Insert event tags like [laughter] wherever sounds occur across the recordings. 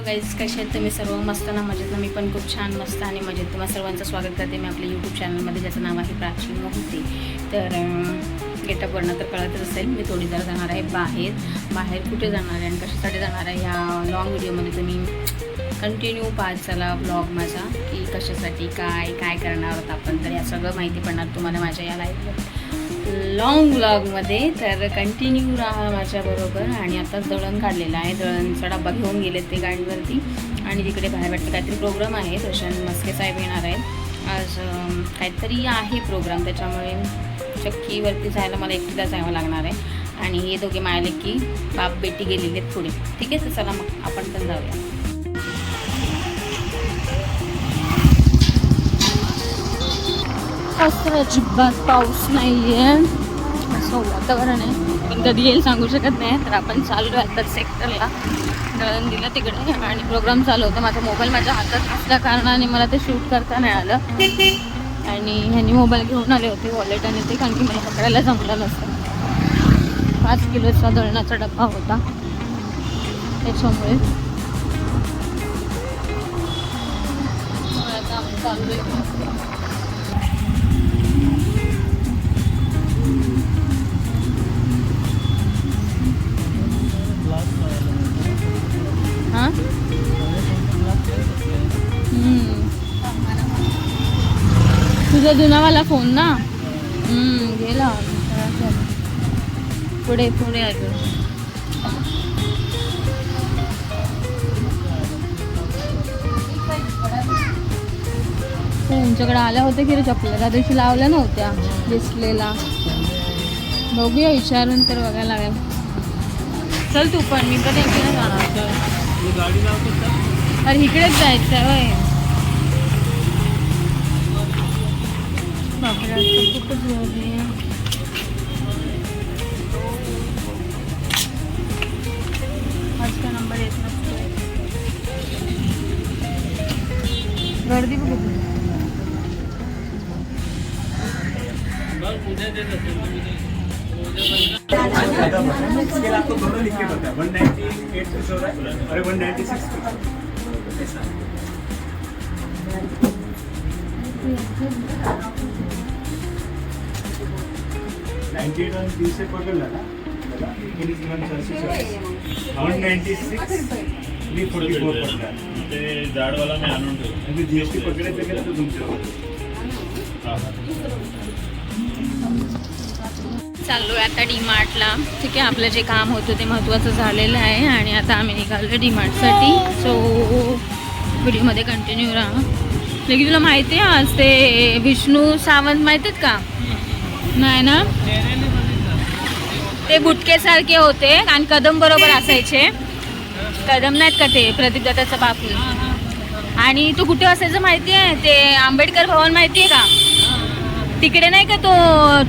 Hello guys कसे आहेत तुम्ही सर्व? मस्त ना मजेत ना? मी पण खूप छान मस्त आणि मजेत. तुम्हाला सर्वांचं स्वागत करते मी आपल्या यूट्यूब चॅनलमध्ये ज्याचं नाव आहे प्राची मोहिते तर गेटअपवरनं तर कळतच असेल मी थोडी जरा जाणार आहे बाहेर. बाहेर कुठे जाणार आहे आणि कशासाठी जाणार आहे? ह्या लॉंग व्हिडिओमध्ये तुम्ही कंटिन्यू पाच झाला ब्लॉग माझा की कशासाठी काय काय करणार आहोत आपण? तर या सगळं माहिती पडणार तुम्हाला माझ्या या लाईफवर लॉंग ब्लॉगमध्ये तर कंटिन्यू राहा माझ्याबरोबर आणि आताच दळण काढलेलं आहे. दळणचा डब्बा घेऊन गेले ते गाडीवरती. आणि तिकडे बाहेर वाटतं काहीतरी प्रोग्राम आहे. रोशन मस्के साहेब येणार आहेत. आज काहीतरी आहे प्रोग्राम त्याच्यामुळे चक्कीवरती जायला मला एकटीला जावं लागणार आहे. आणि हे दोघे मायाले की बाप बेटी गेलेले आहेत पुढे. ठीक आहे तर चला मग आपण पण जाऊया. असं अजिबात पाऊस नाही आहे असं वातावरण आहे. पण कधी येईल सांगू शकत नाही. तर आपण चाललो आहे आता सेक्टरला दळण दिलं तिकडे आणि प्रोग्राम चालू होता. माझा मोबाईल माझ्या हातात असल्या कारणाने मला ते शूट करता नाही आलं. आणि ह्यांनी मोबाईल घेऊन आले होते वॉलेट आणि ते कारण की मला पकडायला जमलं नसतं. पाच किलोचा दळणाचा डब्बा होता. त्याच्यामुळे. आता आम्ही आहे हां? हम्म. तुझा जुनावाला फोन ना? गेला. पुढे पुढे आलो. हो, तुमच्याकडे आल्या होत्या की रे चपल्या त्या दिवशी लावल्या नव्हत्या डिस्प्लेला. बघूया विचारून तर बघायला लागेल. चल तू पण मी पण एकटीने जाणार गाडी लावतो तर अरे इकडेच जायचं आहे होय बापरे आज तर खूपच गर्दी आहे. आज का नंबर येत नसतोय गर्दी बघ किती. बस उद्या देत असेल तुम्ही ते. स्केल आपको दोनों लिख के बताया वन नाइन्टी एट कुछ हो रहा है अरे वन नाइन्टी सिक्स ऐसा नाइन्टी एट आणि तीनशे पकडला ना one ninety six three forty four पडला. ते जाडवाला मी आणून ठेवतो आणि जी एस टी पकडायचं गेलं तर तुमच्यावर. चाललो आहे आता डीमार्टला ठीक आहे आपलं जे काम होतं ते महत्त्वाचं झालेलं आहे आणि आता आम्ही निघालो डीमार्टसाठी सो व्हिडिओमध्ये कंटिन्यू राहा. लेकिन तुला माहिती आहे आज ते विष्णू सावंत माहीत आहेत का? नाही ना? ते गुटकेसारखे होते आणि कदम बरोबर असायचे. कदम नाहीत का ते? प्रदीप दत्ताचा बापू. आणि तू कुठे असायचं माहिती आहे? ते आंबेडकर भवन माहिती आहे का? तिकडे नाही का तो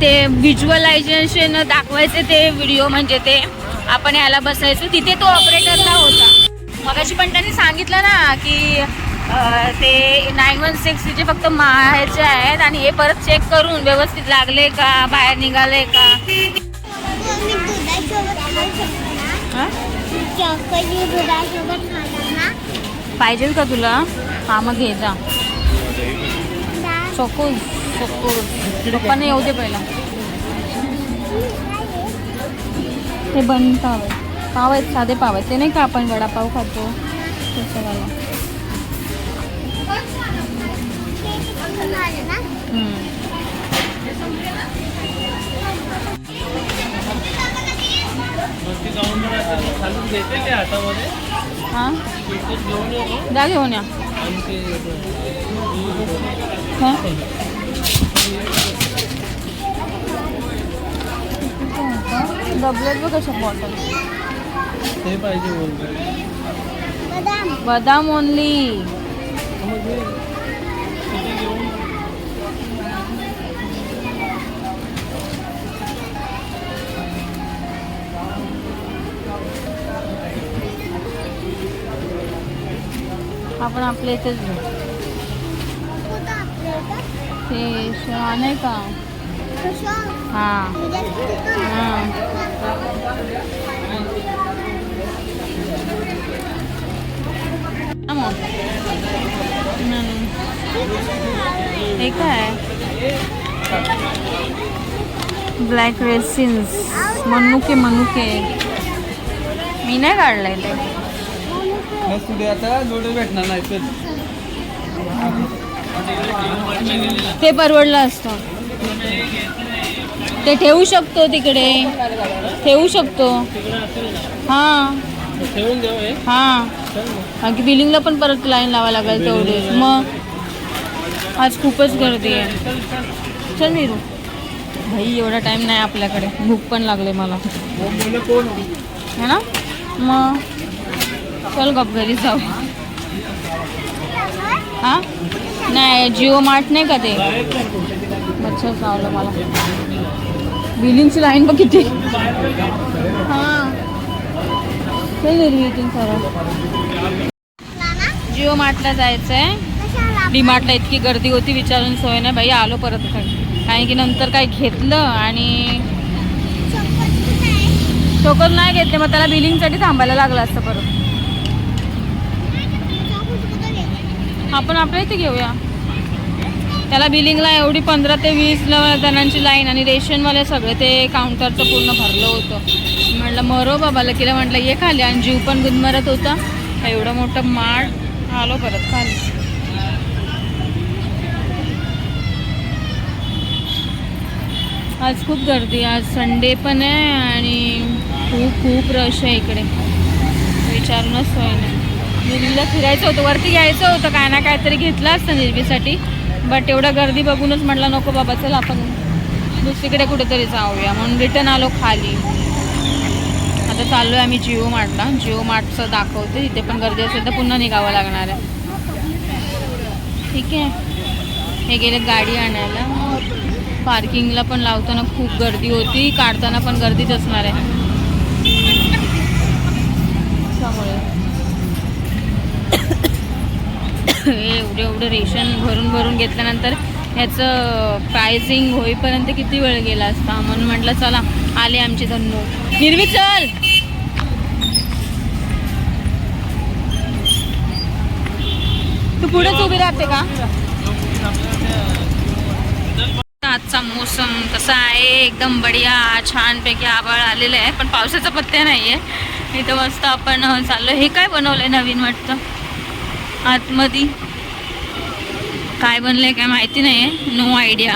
ते व्हिज्युअलायझेशन दाखवायचे ते व्हिडिओ म्हणजे ते आपण याला बसायचो तिथे तो ऑपरेटरला होता. मगाशी पण त्यांनी सांगितलं ना की ते नाईन वन सिक्स तिचे फक्त माहायचे आहेत आणि हे परत चेक करून व्यवस्थित लागले का बाहेर निघाले का? पाहिजे का तुला? हा मग घे जा. दा- चोको चोको पप्पाने येऊ दे पहिला. ते बन पाव आहे पाव आहेत साधे पाव आहेत. ते नाही का आपण वडापाव खातो? तसं हा? जा घेऊन या. हा? डबलेट बघ कशा बॉटल ते पाहिजे बदाम ओनली आपण आपल्या इथेच घेऊ? ते शहा नाही का? कसं? हां. म्हणजे तिथून? हां हे काय ब्लॅक रेसिन्स मनुके मनुके. मी नाही काढलंय ते. आता जोडे भेटणार नाही ते परवडलं असतं. ते ठेवू शकतो तिकडे. ठेवू शकतो. हां. हां. बाकी बिलिंगला पण परत लाईन लावा लागेल तेवढे. मग आज खूपच गर्दी आहे. चल मीरू भाई एवढा टाईम नाही आपल्याकडे. भूक पण लागले मला. है ना? मग चल गप घरी जाऊ. हां? नाही जिओ मार्ट नाही का ते? मच्छर चावलं मला. बिलिंगची लाईन बघ किती. हां. सरळ जिओ मार्टला जायचं आहे डी मार्टला इतकी गर्दी होती विचारून सोय नाही बाई आलो परत. कारण की नंतर काय घेतलं आणि? टोकन नाही घेतले मग त्याला बिलिंगसाठी थांबायला लागलं असतं परत चप्पल कुठे आहे? आपण आपल्या इथे घेऊया. त्याला बिलिंगला एवढी पंधरा ते वीस जणांची लाईन आणि रेशनवाले सगळे ते काउंटरचं पूर्ण भरलं होतं. म्हटलं मरो बाबाला लकीला म्हटलं ये खाली. आणि जीव पण गुदमरत होता. एवढं मोठं माठ आलो परत खाली. आज खूप गर्दी आज संडे पण आहे आणि खूप खूप रश आहे इकडे. विचारूनच सोय नाही. निर्मीला फिरायचं होतं वरती यायचं होतं काय ना काहीतरी घेतलं असतं निर्मीसाठी बट एवढं गर्दी बघूनच म्हटलं नको बाबा चल आपण दुसरीकडे कुठेतरी जाऊया. म्हणून रिटर्न आलो खाली. आता चाललो आहे आम्ही जिओ मार्टला. जिओ मार्टचं दाखवते. तिथे पण गर्दी असेल तर पुन्हा निघावं लागणार आहे. ठीक आहे. हे गेले गाडी आणायला. पार्किंगला पण लावताना खूप गर्दी होती. काढताना पण गर्दीच असणार आहे. हे एवढं एवढं रेशन भरून भरून घेतल्यानंतर ह्याचं प्रायझिंग होईपर्यंत किती वेळ गेला असता? म्हणून म्हटलं चला आले आमचे धन्नो निर्वी चल! तू पुढेच उभी राहते का? आजचा मोसम कसा आहे? एकदम बढिया छानपैकी आभाळ आलेलं आहे पण पावसाचा पत्त्या नाही आहे इथं मस्त आपण चाललो हे काय बनवलं आहे नवीन वाटतं? आतमध्ये. काय बनलं आहे काय माहिती नाही आहे नो आयडिया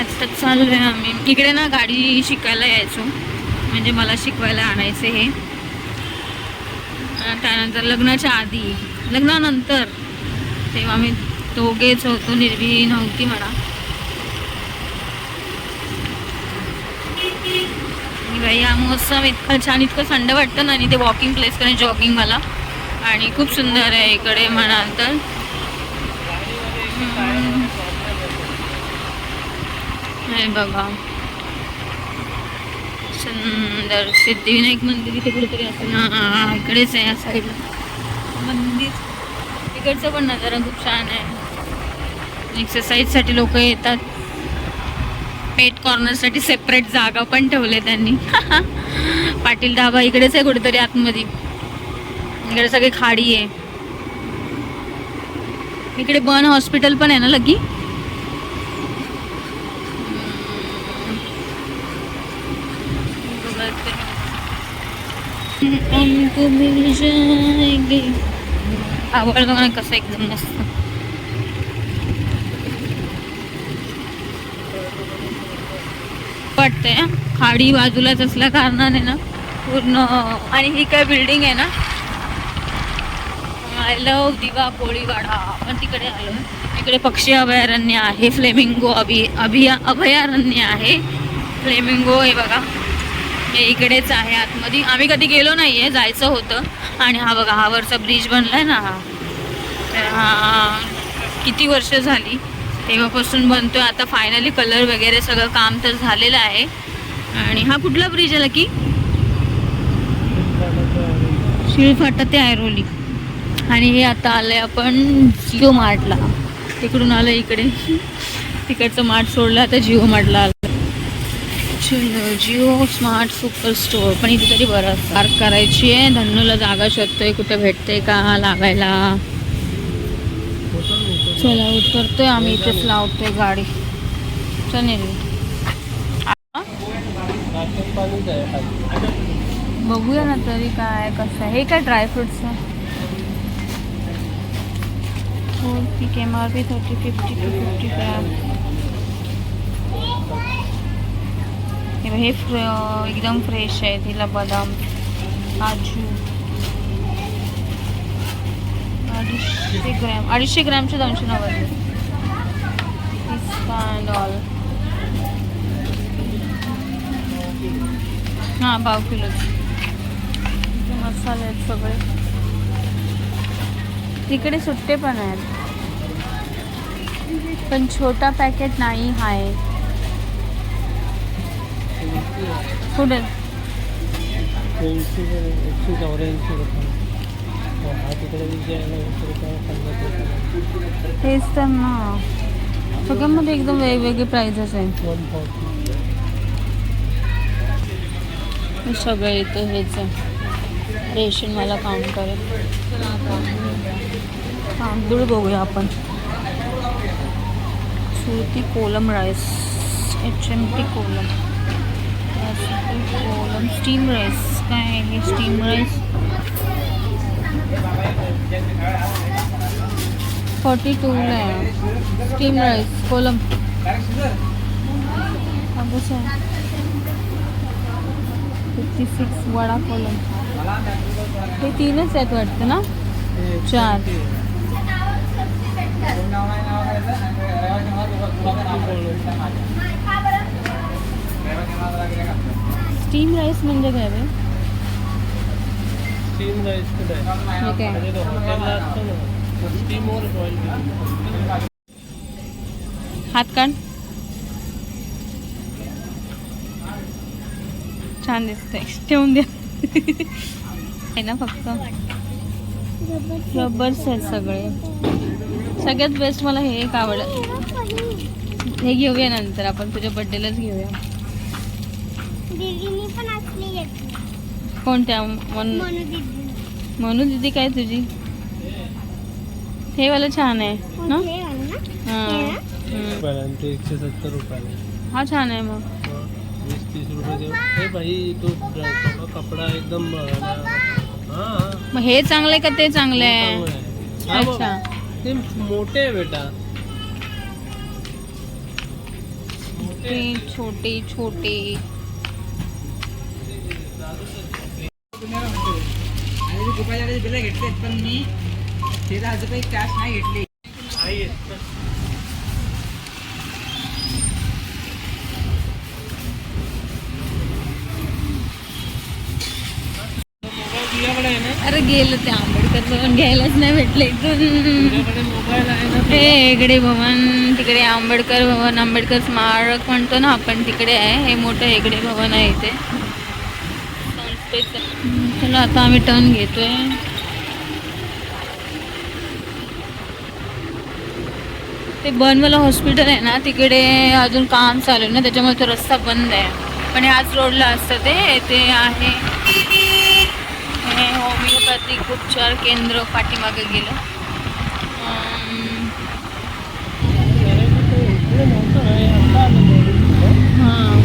आता चालू आहे आम्ही. इकडे ना गाडी शिकायला यायचो. म्हणजे मला शिकवायला आणायचे हे. त्यानंतर लग्नाच्या आधी लग्नानंतर तेव्हा मी दोघेच होतो. निर्वी नव्हती म्हणा आणि बाई हा महोत्सव इतकं छान इतकं थंड वाटतं ना आणि ते वॉकिंग प्लेस कारण जॉगिंग मला आणि खूप सुंदर आहे इकडे म्हणाल तर. हे बघा. सुंदर सिद्धिविनायक मंदिर इथे कुठेतरी असं हां इकडेच आहे या साईडला. मंदिर. इकडचं पण नजारा खूप छान आहे. एक्सरसाइजसाठी लोक येतात. पेट कॉर्नरसाठी सेपरेट जागा पण ठेवले त्यांनी. [laughs] पाटील धाबा इकडेच आहे कुठेतरी आतमध्ये. इकडे सगळी खाडी आहे. इकडे बन हॉस्पिटल पण आहे ना लगी? आवडतो मिल ना कसं एकदम मस्त. वाटतंय खाडी बाजूलाच असल्या कारणाने ना पूर्ण आणि ही काय बिल्डिंग आहे ना आय लव दिवा कोळीवाडा आपण तिकडे आलो. इकडे पक्षी अभयारण्य आहे फ्लेमिंगो अभि अभिया अभयारण्य आहे. फ्लेमिंगो हे बघा. हे इकडेच आहे आतमध्ये. आम्ही कधी गेलो नाही आहे जायचं होतं. आणि हा बघा हा वरचा ब्रिज बनलाय ना. हा तर हा किती वर्ष झाली? तेव्हापासून बनतोय. आता फायनली कलर वगैरे सगळं काम तर झालेलं आहे. आणि हा कुठला ब्रिज आला की? शिळफाटा ते ऐरोली. आणि हे आता आहे आपण जिओ मार्टला तिकडून आलं इकडे. तिकडचं मार्ट सोडलं आता जिओ मार्टला आलं चलो जिओ स्मार्ट सुपर स्टोअर. पण इथे तरी बरं पार्क करायची आहे. धन्नूला जागा शोधतोय कुठे भेटते का लागायला. चला उतरतोय आम्ही. इथेच लावतोय गाडी. चल बघूया ना तरी काय कसं आहे. हे काय ड्रायफ्रुट्स हो ठीक M R P thirty fifty two fifty gram हे हे एकदम फ्रेश आहे तिला बदाम काजू. अडीचशे ग्रॅम अडीचशे ग्रॅमचे दोनशे नव्वद. ऑल. हां पाव किलोच. मसाले आहेत सगळे. तिकडे सुट्टे पण आहेत. पण छोटा पॅकेट नाही आहे कुठे आहे. तेच तर ना. सगळ्यांमध्ये एकदम वेगवेगळे प्राइजेस आहेत. वन फॉर्टी हे सगळं इथं हेच रेशन मला काउंटर आहे तांदूळ बघूया आपण. Surti Kolam rice H M T Kolam. Kolam steam rice काय आहे स्टीम राईस फॉर्टी टूला आहे. Steam rice Kolam. हा आहे फिफ्टी सिक्स वडा कोलम. हे तीनच आहेत वाटतं ना? चार. स्टीम राईस म्हणजे काय बे स्टीम राईस हात काढ. छान दिसतंय. [laughs] ठेवून द्या. [laughs] आहे ना फक्त? रबर्स आहेत सगळे. सगळ्यात बेस्ट मला हे एक आवडलं. हे घेऊया नंतर आपण तुझ्या बड्डेलाच घेऊया. दीदीनी पण असली घेतली कोणत्या? मन मनू दीदी. म्हणू दिदी काय तुझी? हे वाला छान आहे ना? हे. हां हे एकशे सत्तर हा छान आहे मग. तीस रुपये देऊ हे भाई तो कपडा एकदम हाँ। मग हे चांगलं का ते चांगलं आहे? अच्छा. ते मोठे आहे बेटा. छोटे छोटे. आणि रुपयाचे बिलं घेतलेत पण मी तेरा हज़ार रुपये कॅश नाही घेतली तुझ्याकडे अरे गेलं ते आंबेडकर भवन घ्यायलाच नाही भेटलं इथून. हे हेगडे भवन तिकडे आंबेडकर भवन आंबेडकर स्मारक म्हणतो ना आपण तिकडे आहे. हे मोठं हेगडे भवन आहे इथे. संस्थेचं. चला आता आम्ही टर्न घेतोय. ते बनवाला हॉस्पिटल आहे ना तिकडे अजून काम चालू आहे ना त्याच्यामुळे तो रस्ता बंद आहे. पण ह्याच रोडला असतं ते ते आहे. हे होमिओपॅथिक उपचार केंद्र पाठीमागे गेलं. हां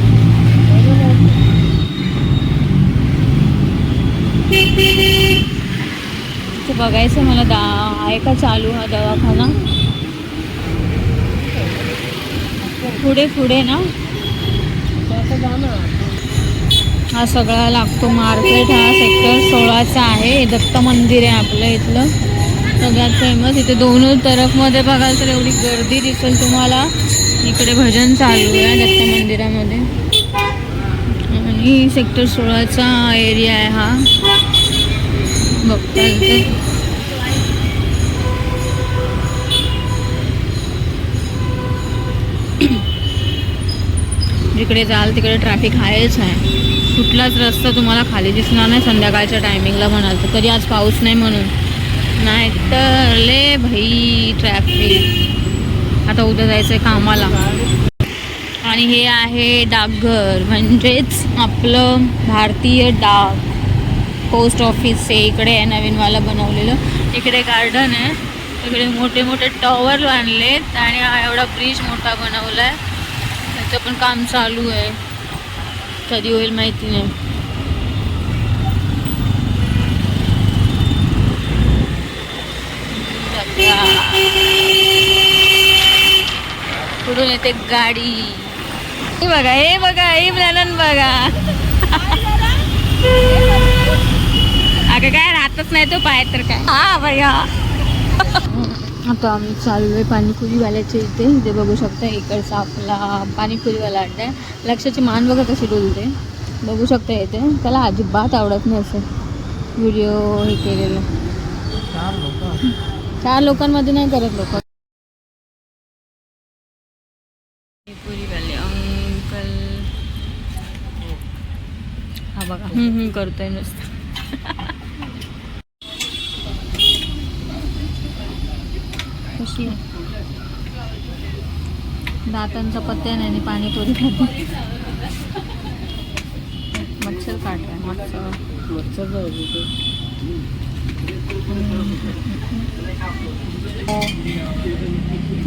ते बघायचं मला दा आहे का चालू हा दवाखाना? पुढे पुढे ना? तर ना हा सगळा लागतो मार्केट हा सेक्टर सोळाचा आहे. हे दत्त मंदिर आहे आपलं इथलं. सगळ्यात फेमस इथे दोन्ही तरफमध्ये बघाल तर एवढी गर्दी दिसेल तुम्हाला. इकडे भजन चालू आहे दत्त मंदिरामध्ये. आणि सेक्टर सोळाचा एरिया आहे हा. बघताल तर. जिकडे जाल तिकडे ट्रॅफिक आहेच आहे. कुठलाच रस्ता तुम्हाला खाली दिसणार नाही संध्याकाळच्या टायमिंगला म्हणाल तर. कधी आज पाऊस नाही म्हणून. नाही तर ले भाई ट्रॅफिक आता उद्या जायचं आहे कामाला. आणि हे आहे डाकघर. म्हणजेच आपलं भारतीय डाक. पोस्ट ऑफिस हे इकडे आहे नवीनवाला बनवलेलं. इकडे गार्डन आहे. इकडे मोठे मोठे टॉवर बांधलेत आणि हा एवढा ब्रिज मोठा बनवला आहे त्याचं पण काम चालू आहे. कधी होईल माहिती नाही पुढून येते गाडी हे बघा हे बघा हे प्लॅन बघा अगं काय राहतच नाही तो पाय तर काय हा भैया आता आम्ही आहे पाणीपुरीवाल्याच्या इथे. इथे बघू शकता इकडचा आपला पाणीपुरीवाला अड्डा आहे. लक्षाची मान बघा कशी डोलते. बघू शकता इथे. त्याला अजिबात आवडत नाही असं. व्हिडिओ हे केलेलं. चार लोकांमध्ये नाही करत लोक. अंकल. हा बघा. करतोय नुसतं. [laughs] आहे दातांचा पत्त्या नाही आणि पाणीपुरी खाते. मच्छर काढलाय मच्छर. मच्छर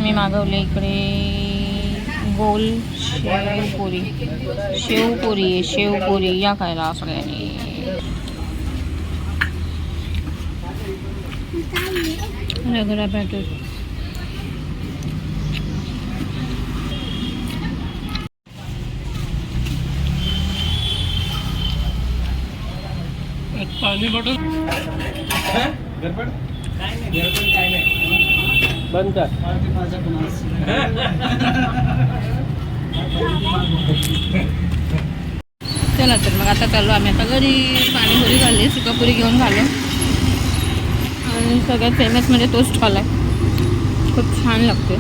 मी मागवले इकडे गोल शेवपुरी शेवपुरी आहे शेवपुरी या खायला सगळ्यांनी. रगडा पॅकेट बंद कर. चला तर मग आता चाललो आम्ही. आता घरी पाणीपुरी खाल्ली सुकापुरी घेऊन खाल्लो आणि सगळ्यात फेमस म्हणजे तोच स्टॉल आहे. खूप छान लागते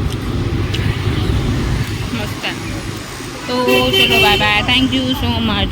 मस्त आहे. तो चलो bye bye thank you so much